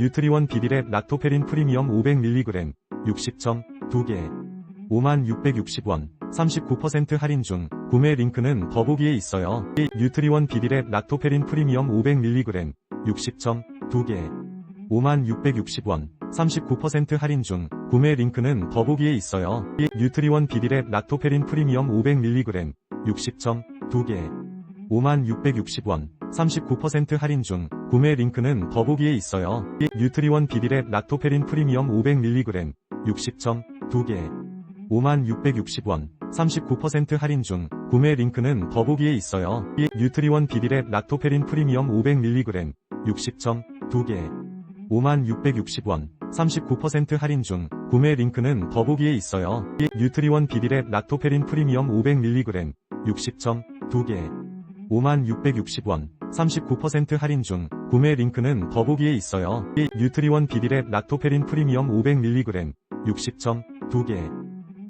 뉴트리원 비비랩 락토페린 프리미엄 500mg 60점 2개 5660원 39% 할인 중 구매 링크는 더보기에 있어요. 뉴트리원 비비랩 락토페린 프리미엄 500mg 60점 2개 5660원 39% 할인 중 구매 링크는 더보기에 있어요. 뉴트리원 비비랩 락토페린 프리미엄 500mg 60점 2개 5660원 39% 할인 중 구매 링크는 더보기에 있어요. 뉴트리원 비비랩 락토페린 프리미엄 500mg 60점 2개 5660원 39% 할인 중 구매 링크는 더보기에 있어요. 뉴트리원 비비랩 락토페린 프리미엄 500mg 60점 2개 5660원 39% 할인 중 구매 링크는 더보기에 있어요. 뉴트리원 비비랩 락토페린 프리미엄 500mg 60점 2개 5660원 39% 할인 중 구매 링크는 더보기에 있어요. 뉴트리원 비비랩 락토페린 프리미엄 500mg 60점 2개